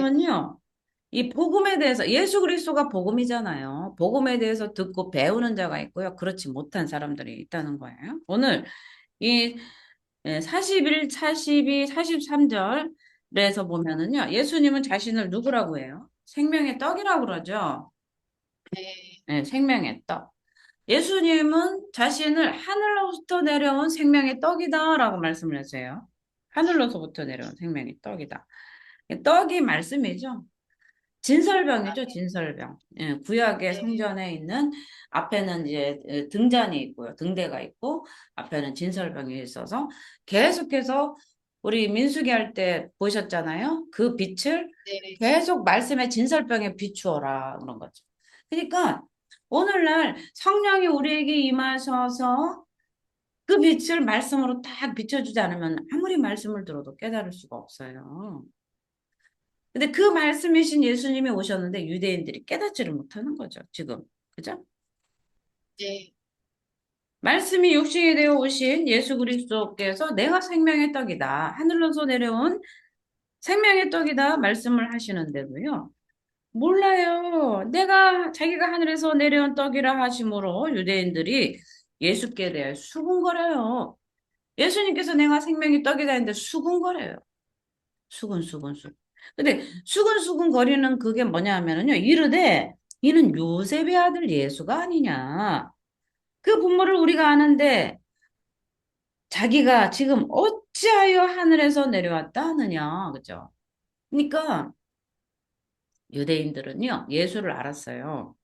말씀은요. 이 복음에 대해서 예수 그리스도가 복음이잖아요. 복음에 대해서 듣고 배우는 자가 있고요. 그렇지 못한 사람들이 있다는 거예요. 오늘 이 41, 42, 43절에서 보면은요. 예수님은 자신을 누구라고 해요? 생명의 떡이라고 그러죠. 네. 네, 생명의 떡. 예수님은 자신을 하늘로부터 내려온 생명의 떡이다라고 말씀을 하세요. 하늘로서부터 내려온 생명의 떡이다. 떡이 말씀이죠. 진설병이죠, 진설병. 예, 구약의 네. 성전에 있는 앞에는 이제 등잔이 있고요, 등대가 있고 앞에는 진설병이 있어서 계속해서 우리 민수기 할 때 보셨잖아요. 그 빛을 네. 계속 말씀의 진설병에 비추어라 그런 거죠. 그러니까 오늘날 성령이 우리에게 임하셔서 그 빛을 말씀으로 딱 비춰주지 않으면 아무리 말씀을 들어도 깨달을 수가 없어요. 근데 그 말씀이신 예수님이 오셨는데 유대인들이 깨닫지를 못하는 거죠, 지금. 그죠? 네. 말씀이 육신이 되어 오신 예수 그리스도께서 내가 생명의 떡이다. 하늘로서 내려온 생명의 떡이다. 말씀을 하시는데도요. 몰라요. 내가 자기가 하늘에서 내려온 떡이라 하심으로 유대인들이 예수께 대해 수군거려요. 예수님께서 내가 생명의 떡이다 했는데 수군거려요. 수군, 수군, 수군. 근데 수근수근 거리는 그게 뭐냐 하면은요, 이르되 이는 요셉의 아들 예수가 아니냐. 그 분모를 우리가 아는데 자기가 지금 어찌하여 하늘에서 내려왔다 하느냐. 그죠? 그러니까 유대인들은요, 예수를 알았어요.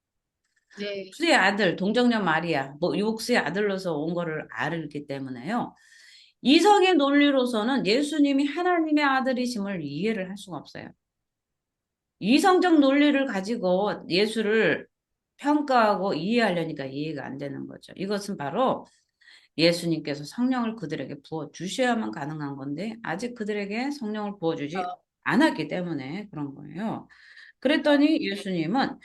네. 육수의 아들, 동정녀 마리아, 뭐 육수의 아들로서 온 거를 알기 때문에요. 이성의 논리로서는 예수님이 하나님의 아들이심을 이해를 할 수가 없어요. 이성적 논리를 가지고 예수를 평가하고 이해하려니까 이해가 안 되는 거죠. 이것은 바로 예수님께서 성령을 그들에게 부어 주셔야만 가능한 건데 아직 그들에게 성령을 부어 주지 어. 않았기 때문에 그런 거예요. 그랬더니 예수님은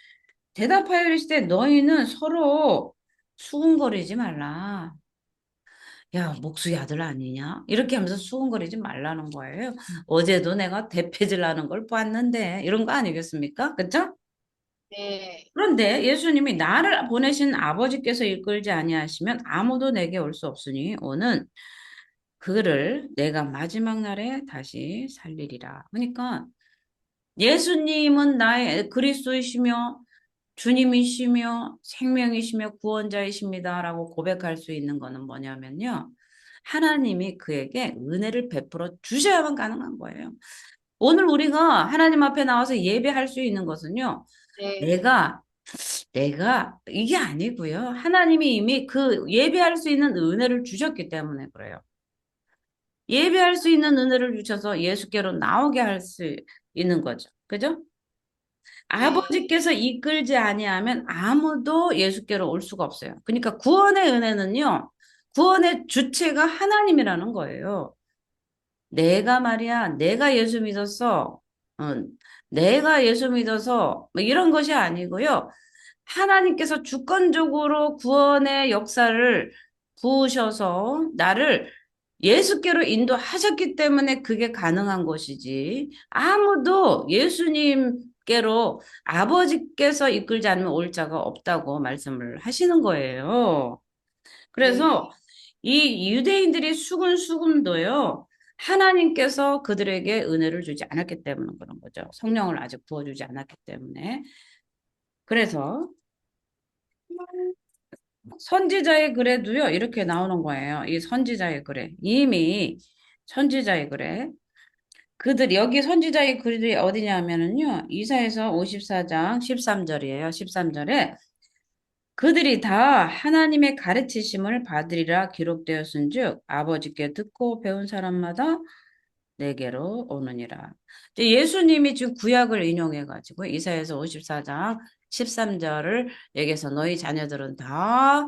대답하여 이르시되 너희는 서로 수군거리지 말라. 야, 목수의 아들 아니냐? 이렇게 하면서 수군거리지 말라는 거예요. 어제도 내가 대패질 하는 걸 봤는데 이런 거 아니겠습니까? 그쵸? 네. 그런데 예수님이 나를 보내신 아버지께서 이끌지 아니하시면 아무도 내게 올 수 없으니 오는 그를 내가 마지막 날에 다시 살리리라. 그러니까 예수님은 나의 그리스도이시며 주님이시며 생명이시며 구원자이십니다 라고 고백할 수 있는 거는 뭐냐면요. 하나님이 그에게 은혜를 베풀어 주셔야만 가능한 거예요. 오늘 우리가 하나님 앞에 나와서 예배할 수 있는 것은요. 네. 내가 내가 이게 아니고요. 하나님이 이미 그 예배할 수 있는 은혜를 주셨기 때문에 그래요. 예배할 수 있는 은혜를 주셔서 예수께로 나오게 할 수 있는 거죠. 그죠? 아버지께서 이끌지 아니하면 아무도 예수께로 올 수가 없어요. 그러니까 구원의 은혜는요. 구원의 주체가 하나님이라는 거예요. 내가 말이야, 내가 예수 믿었어. 어, 내가 예수 믿어서 뭐 이런 것이 아니고요. 하나님께서 주권적으로 구원의 역사를 부으셔서 나를 예수께로 인도하셨기 때문에 그게 가능한 것이지. 아무도 예수님 께로 아버지께서 이끌지 않으면 올 자가 없다고 말씀을 하시는 거예요. 그래서 이 유대인들이 수근수금도요. 하나님께서 그들에게 은혜를 주지 않았기 때문에 그런 거죠. 성령을 아직 부어주지 않았기 때문에. 그래서 선지자의 글에도요, 이렇게 나오는 거예요. 이 선지자의 글에. 이미 선지자의 글에. 그들, 여기 선지자의 글이 어디냐면은요, 이사에서 54장 13절이에요. 13절에 그들이 다 하나님의 가르치심을 받으리라 기록되었은 즉, 아버지께 듣고 배운 사람마다 내게로 오느니라. 예수님이 지금 구약을 인용해 가지고 이사에서 54장 13절을 여기서 너희 자녀들은 다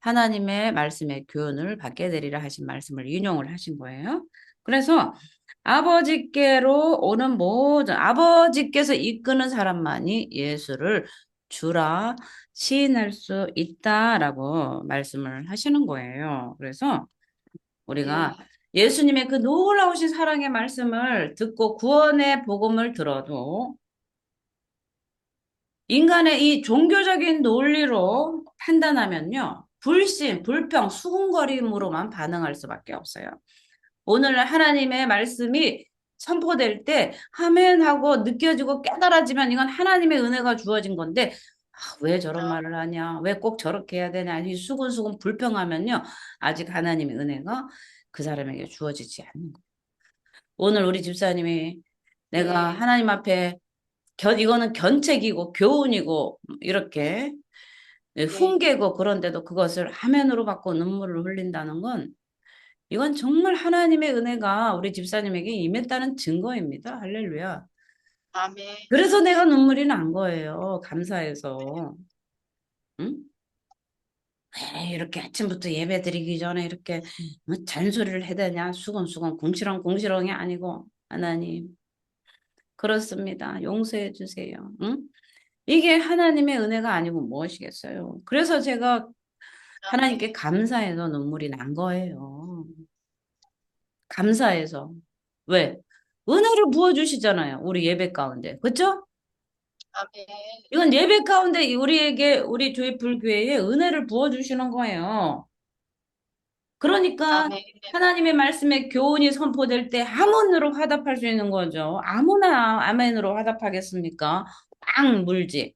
하나님의 말씀의 교훈을 받게 되리라 하신 말씀을 인용을 하신 거예요. 그래서 아버지께로 오는 모든 아버지께서 이끄는 사람만이 예수를 주라 시인할 수 있다라고 말씀을 하시는 거예요. 그래서 우리가 예수님의 그 놀라우신 사랑의 말씀을 듣고 구원의 복음을 들어도 인간의 이 종교적인 논리로 판단하면요. 불신, 불평, 수군거림으로만 반응할 수밖에 없어요. 오늘 하나님의 말씀이 선포될 때 아멘 하고 느껴지고 깨달아지면 이건 하나님의 은혜가 주어진 건데 아, 왜 저런 말을 하냐? 왜 꼭 저렇게 해야 되냐? 이 수근수근 불평하면요. 아직 하나님의 은혜가 그 사람에게 주어지지 않는 거예요. 오늘 우리 집사님이 내가 네. 하나님 앞에 견, 이거는 견책이고 교훈이고 이렇게 네. 훈계고 그런데도 그것을 아멘으로 받고 눈물을 흘린다는 건 이건 정말 하나님의 은혜가 우리 집사님에게 임했다는 증거입니다. 할렐루야. 아멘. 그래서 내가 눈물이 난 거예요. 감사해서. 응? 왜 이렇게 아침부터 예배 드리기 전에 이렇게 뭐 잔소리를 해대냐? 수건수건 궁시렁 궁시렁이 아니고 하나님 그렇습니다. 용서해 주세요. 응? 이게 하나님의 은혜가 아니고 무엇이겠어요? 그래서 제가 하나님께 감사해서 눈물이 난 거예요. 감사해서. 왜? 은혜를 부어주시잖아요. 우리 예배 가운데. 그죠? 아멘. 이건 예배 가운데 우리에게, 우리 교회 불교회에 은혜를 부어주시는 거예요. 그러니까 아멘. 하나님의 말씀에 교훈이 선포될 때 아멘으로 화답할 수 있는 거죠. 아무나 아멘으로 화답하겠습니까? 빵 물지.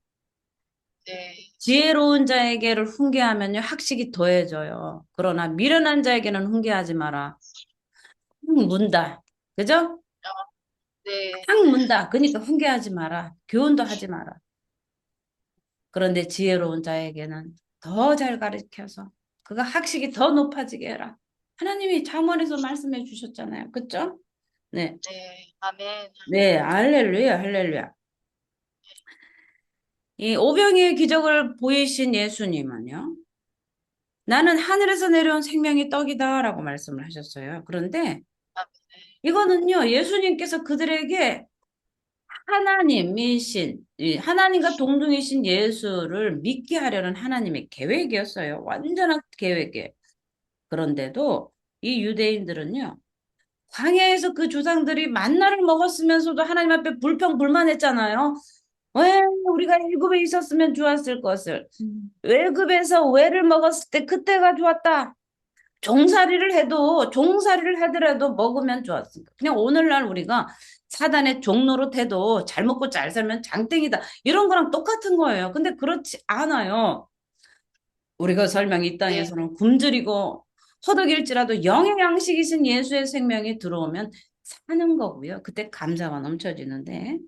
네. 지혜로운 자에게를 훈계하면요, 학식이 더해져요. 그러나 미련한 자에게는 훈계하지 마라. 응, 문다. 그죠? 네. 딱 문다. 그러니까 훈계하지 마라. 교훈도 하지 마라. 그런데 지혜로운 자에게는 더 잘 가르쳐서 그가 학식이 더 높아지게 해라. 하나님이 잠언에서 말씀해 주셨잖아요. 그죠? 네. 네. 아멘. 네, 할렐루야, 할렐루야. 이 오병이의 기적을 보이신 예수님은요. 나는 하늘에서 내려온 생명의 떡이다라고 말씀을 하셨어요. 그런데 이거는요, 예수님께서 그들에게 하나님이신, 이 하나님과 동등이신 예수를 믿게 하려는 하나님의 계획이었어요. 완전한 계획에. 그런데도 이 유대인들은요, 광야에서 그 조상들이 만나를 먹었으면서도 하나님 앞에 불평불만했잖아요. 왜 우리가 애굽에 있었으면 좋았을 것을. 애굽에서 왜를 먹었을 때 그때가 좋았다. 종살이를 해도 종살이를 하더라도 먹으면 좋았습니다. 그냥 오늘날 우리가 사단의 종로로 해도 잘 먹고 잘 살면 장땡이다. 이런 거랑 똑같은 거예요. 근데 그렇지 않아요. 우리가 설명 이 땅에서는 굶주리고 허덕일지라도 영의 양식이신 예수의 생명이 들어오면 사는 거고요. 그때 감사가 넘쳐지는데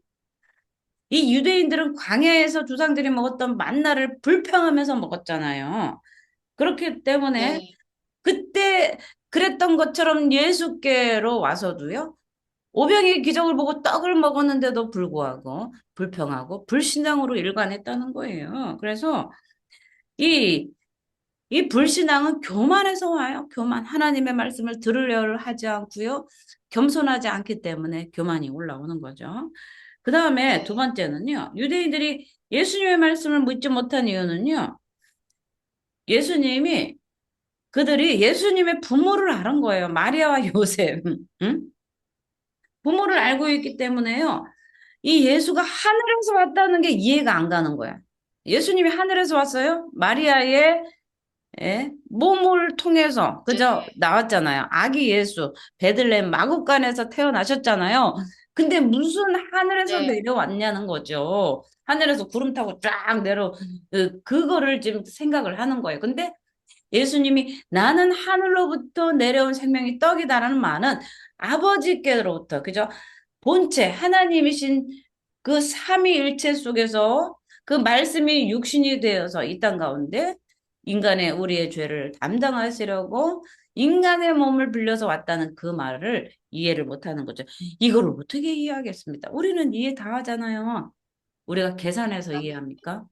이 유대인들은 광야에서 조상들이 먹었던 만나를 불평하면서 먹었잖아요. 그렇기 때문에 네. 그때 그랬던 것처럼 예수께로 와서도요. 오병이의 기적을 보고 떡을 먹었는데도 불구하고 불평하고 불신앙으로 일관했다는 거예요. 그래서 이, 이 불신앙은 교만에서 와요. 교만. 하나님의 말씀을 들으려 하지 않고요. 겸손하지 않기 때문에 교만이 올라오는 거죠. 그 다음에 네. 두 번째는요. 유대인들이 예수님의 말씀을 묻지 못한 이유는요. 예수님이 그들이 예수님의 부모를 아는 거예요. 마리아와 요셉. 응? 부모를 네. 알고 있기 때문에요. 이 예수가 하늘에서 왔다는 게 이해가 안 가는 거야. 예수님이 하늘에서 왔어요? 마리아의 예? 몸을 통해서 그저 네. 나왔잖아요. 아기 예수 베들레헴 마국간에서 태어나셨잖아요. 근데 무슨 하늘에서 네. 내려왔냐는 거죠. 하늘에서 구름 타고 쫙 내려 그, 그거를 지금 생각을 하는 거예요. 근데 예수님이 나는 하늘로부터 내려온 생명이 떡이다라는 말은 아버지께로부터 그죠? 본체 하나님이신 그 삼위일체 속에서 그 말씀이 육신이 되어서 이 땅 가운데 인간의 우리의 죄를 담당하시려고 인간의 몸을 빌려서 왔다는 그 말을 이해를 못하는 거죠. 이걸 어떻게 이해하겠습니까? 우리는 이해 다 하잖아요. 우리가 계산해서 이해합니까?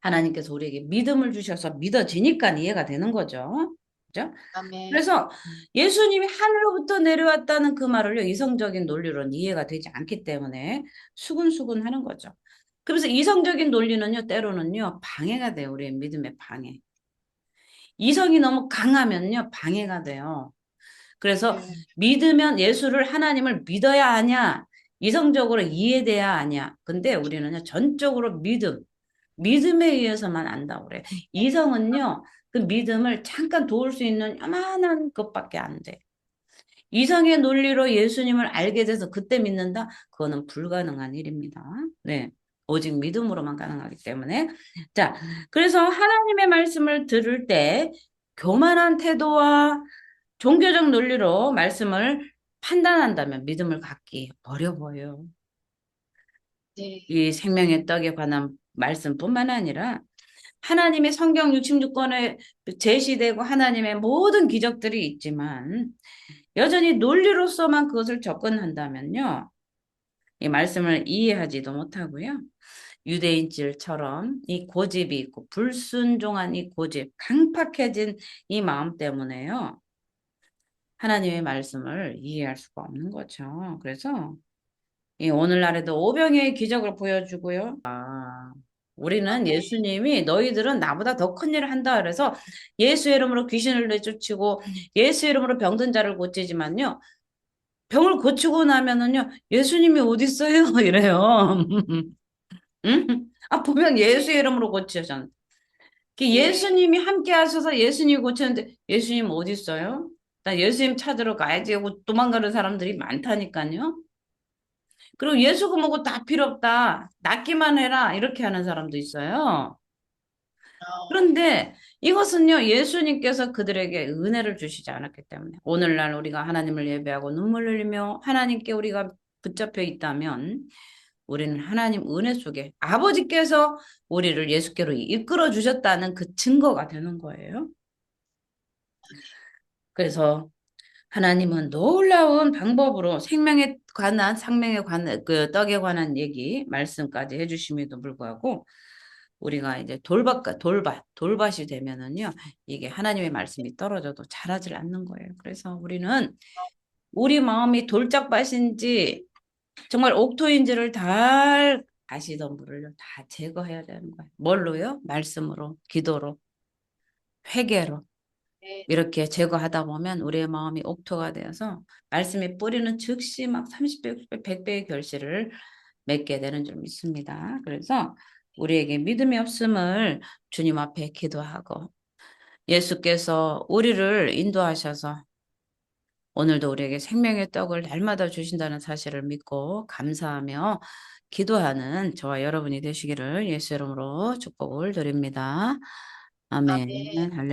하나님께서 우리에게 믿음을 주셔서 믿어지니까 이해가 되는 거죠. 그죠? 그래서 예수님이 하늘로부터 내려왔다는 그 말을요, 이성적인 논리로는 이해가 되지 않기 때문에 수근수근 하는 거죠. 그래서 이성적인 논리는요, 때로는요, 방해가 돼요. 우리의 믿음의 방해. 이성이 너무 강하면요, 방해가 돼요. 그래서 네. 믿으면 예수를 하나님을 믿어야 하냐? 이성적으로 이해돼야 하냐? 근데 우리는 전적으로 믿음, 믿음에 의해서만 안다고 그래. 이성은요, 그 믿음을 잠깐 도울 수 있는 요만한 것밖에 안 돼. 이성의 논리로 예수님을 알게 돼서 그때 믿는다? 그거는 불가능한 일입니다. 네. 오직 믿음으로만 가능하기 때문에. 자, 그래서 하나님의 말씀을 들을 때 교만한 태도와 종교적 논리로 말씀을 판단한다면 믿음을 갖기 어려워요. 네. 이 생명의 떡에 관한 말씀뿐만 아니라 하나님의 성경 66권에 제시되고 하나님의 모든 기적들이 있지만 여전히 논리로서만 그것을 접근한다면요. 이 말씀을 이해하지도 못하고요. 유대인질처럼 이 고집이 있고 불순종한 이 고집, 강팍해진 이 마음 때문에요. 하나님의 말씀을 이해할 수가 없는 거죠. 그래서 이 오늘날에도 오병이의 기적을 보여주고요. 아, 우리는 예수님이 너희들은 나보다 더 큰 일을 한다 그래서 예수의 이름으로 귀신을 내쫓고 예수의 이름으로 병든 자를 고치지만요. 병을 고치고 나면은요. 예수님이 어디 있어요? 이래요. 응? 아, 분명 예수의 이름으로 고치셨잖아요. 그 예수님이 함께 하셔서 예수님이 고쳤는데 예수님 어디 있어요? 나 예수님 찾으러 가야지 하고 도망가는 사람들이 많다니까요. 그리고 예수가 뭐고 다 필요 없다. 낫기만 해라. 이렇게 하는 사람도 있어요. 어, 그런데 이것은요, 예수님께서 그들에게 은혜를 주시지 않았기 때문에 오늘날 우리가 하나님을 예배하고 눈물 흘리며 하나님께 우리가 붙잡혀 있다면 우리는 하나님 은혜 속에 아버지께서 우리를 예수께로 이끌어 주셨다는 그 증거가 되는 거예요. 그래서 하나님은 놀라운 방법으로 생명에 관한, 생명에 관한, 그 떡에 관한 얘기, 말씀까지 해주심에도 불구하고, 우리가 이제 돌밭, 돌밭, 돌밭이 되면은요, 이게 하나님의 말씀이 떨어져도 자라질 않는 거예요. 그래서 우리는 우리 마음이 돌짝밭인지, 정말 옥토인지를 다 가시던 물을 다 제거해야 되는 거예요. 뭘로요? 말씀으로, 기도로, 회개로. 네. 이렇게 제거하다 보면 우리의 마음이 옥토가 되어서 말씀이 뿌리는 즉시 막 30배, 100배의 결실을 맺게 되는 줄 믿습니다. 그래서 우리에게 믿음이 없음을 주님 앞에 기도하고 예수께서 우리를 인도하셔서 오늘도 우리에게 생명의 떡을 날마다 주신다는 사실을 믿고 감사하며 기도하는 저와 여러분이 되시기를 예수 이름으로 축복을 드립니다. 아멘. 아멘. 할렐루야.